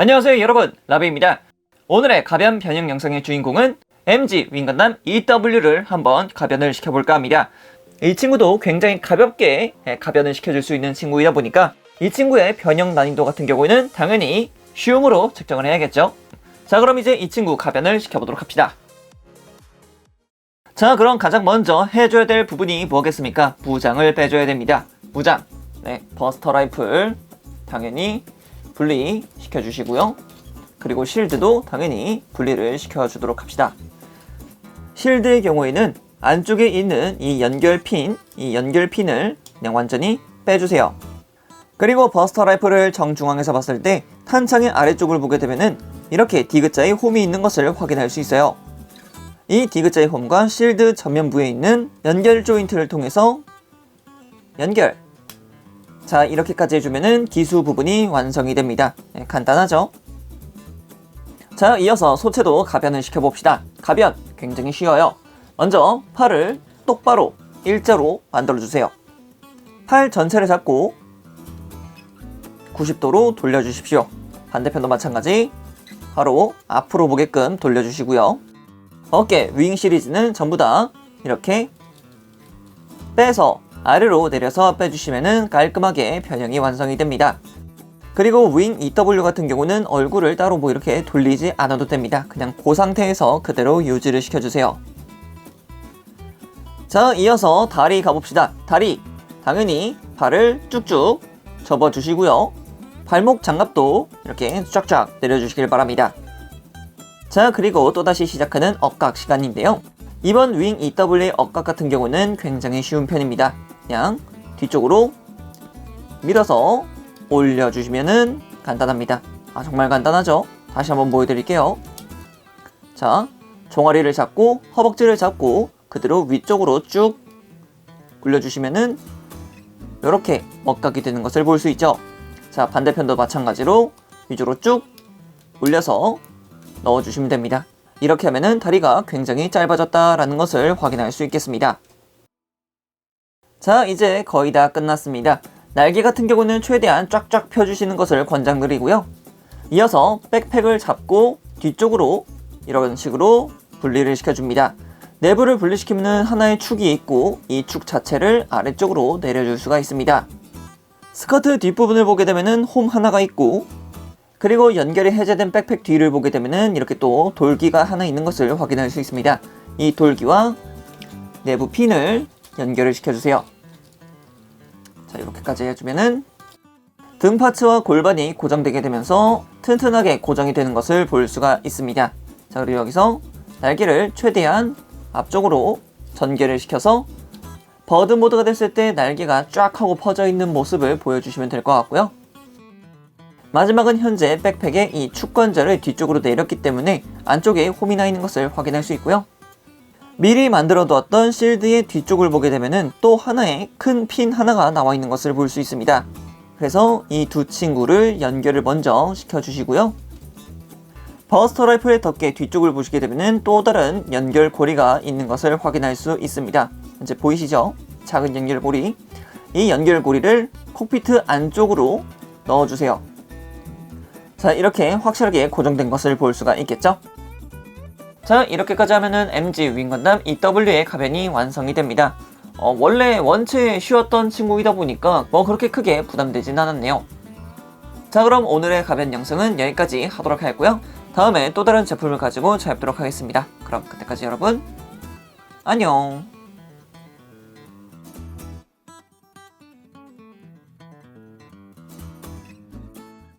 안녕하세요 여러분. 라비입니다. 오늘의 가변 변형 영상의 주인공은 MG 윙건담 EW를 한번 가변을 시켜볼까 합니다. 이 친구도 굉장히 가볍게 예, 가변을 시켜줄 수 있는 친구이다 보니까 이 친구의 변형 난이도 같은 경우에는 당연히 쉬움으로 측정을 해야겠죠. 자 그럼 이제 이 친구 가변을 시켜보도록 합시다. 자 그럼 가장 먼저 해줘야 될 부분이 뭐겠습니까? 부장을 빼줘야 됩니다. 부장. 네 버스터 라이플. 당연히 분리 시켜 주시고요. 그리고 실드도 당연히 분리를 시켜 주도록 합시다. 실드의 경우에는 안쪽에 있는 이 연결 핀, 이 연결 핀을 그냥 완전히 빼주세요. 그리고 버스터 라이플을 정중앙에서 봤을 때 탄창의 아래쪽을 보게 되면은 이렇게 디귿자의 홈이 있는 것을 확인할 수 있어요. 이 디귿자의 홈과 실드 전면부에 있는 연결 조인트를 통해서 연결 자 이렇게까지 해주면은 기수 부분이 완성이 됩니다. 네, 간단하죠? 자 이어서 소체도 가변을 시켜봅시다. 가변 굉장히 쉬워요. 먼저 팔을 똑바로 일자로 만들어 주세요. 팔 전체를 잡고 90도로 돌려 주십시오. 반대편도 마찬가지. 바로 앞으로 보게끔 돌려 주시고요. 어깨 윙 시리즈는 전부 다 이렇게 빼서 아래로 내려서 빼주시면 깔끔하게 변형이 완성이 됩니다. 그리고 윙 EW 같은 경우는 얼굴을 따로 뭐 이렇게 돌리지 않아도 됩니다. 그냥 그 상태에서 그대로 유지를 시켜주세요. 자, 이어서 다리 가봅시다. 다리. 당연히 발을 쭉쭉 접어주시고요. 발목 장갑도 이렇게 쫙쫙 내려주시길 바랍니다. 자, 그리고 또다시 시작하는 억각 시간인데요. 이번 윙 EW의 억각 같은 경우는 굉장히 쉬운 편입니다. 그냥 뒤쪽으로 밀어서 올려주시면은 간단합니다. 아, 정말 간단하죠? 다시 한번 보여드릴게요. 자, 종아리를 잡고 허벅지를 잡고 그대로 위쪽으로 쭉 굴려주시면은 이렇게 억각이 되는 것을 볼 수 있죠. 자, 반대편도 마찬가지로 위쪽으로 쭉 올려서 넣어주시면 됩니다. 이렇게 하면은 다리가 굉장히 짧아졌다라는 것을 확인할 수 있겠습니다. 자, 이제 거의 다 끝났습니다. 날개 같은 경우는 최대한 쫙쫙 펴주시는 것을 권장드리고요. 이어서 백팩을 잡고 뒤쪽으로 이런 식으로 분리를 시켜줍니다. 내부를 분리시키면 하나의 축이 있고 이 축 자체를 아래쪽으로 내려줄 수가 있습니다. 스커트 뒷부분을 보게 되면 홈 하나가 있고 그리고 연결이 해제된 백팩 뒤를 보게 되면 이렇게 또 돌기가 하나 있는 것을 확인할 수 있습니다. 이 돌기와 내부 핀을 연결을 시켜주세요. 자 이렇게까지 해주면은 등 파츠와 골반이 고정되게 되면서 튼튼하게 고정이 되는 것을 볼 수가 있습니다. 자 그리고 여기서 날개를 최대한 앞쪽으로 전개를 시켜서 버드 모드가 됐을 때 날개가 쫙 하고 퍼져 있는 모습을 보여주시면 될 것 같고요. 마지막은 현재 백팩의 이 축건절을 뒤쪽으로 내렸기 때문에 안쪽에 홈이 나 있는 것을 확인할 수 있고요. 미리 만들어 두었던 실드의 뒤쪽을 보게 되면 또 하나의 큰 핀 하나가 나와 있는 것을 볼 수 있습니다. 그래서 이 두 친구를 연결을 먼저 시켜주시고요. 버스터 라이플의 덮개 뒤쪽을 보시게 되면 또 다른 연결 고리가 있는 것을 확인할 수 있습니다. 이제 보이시죠? 작은 연결 고리. 이 연결 고리를 콕피트 안쪽으로 넣어주세요. 자, 이렇게 확실하게 고정된 것을 볼 수가 있겠죠? 자, 이렇게까지 하면은 MG 윙건담 EW의 가변이 완성이 됩니다. 어, 원래 원체 쉬웠던 친구이다 보니까 뭐 그렇게 크게 부담되진 않았네요. 자, 그럼 오늘의 가변 영상은 여기까지 하도록 하겠고요. 다음에 또 다른 제품을 가지고 찾아뵙도록 하겠습니다. 그럼 그때까지 여러분, 안녕!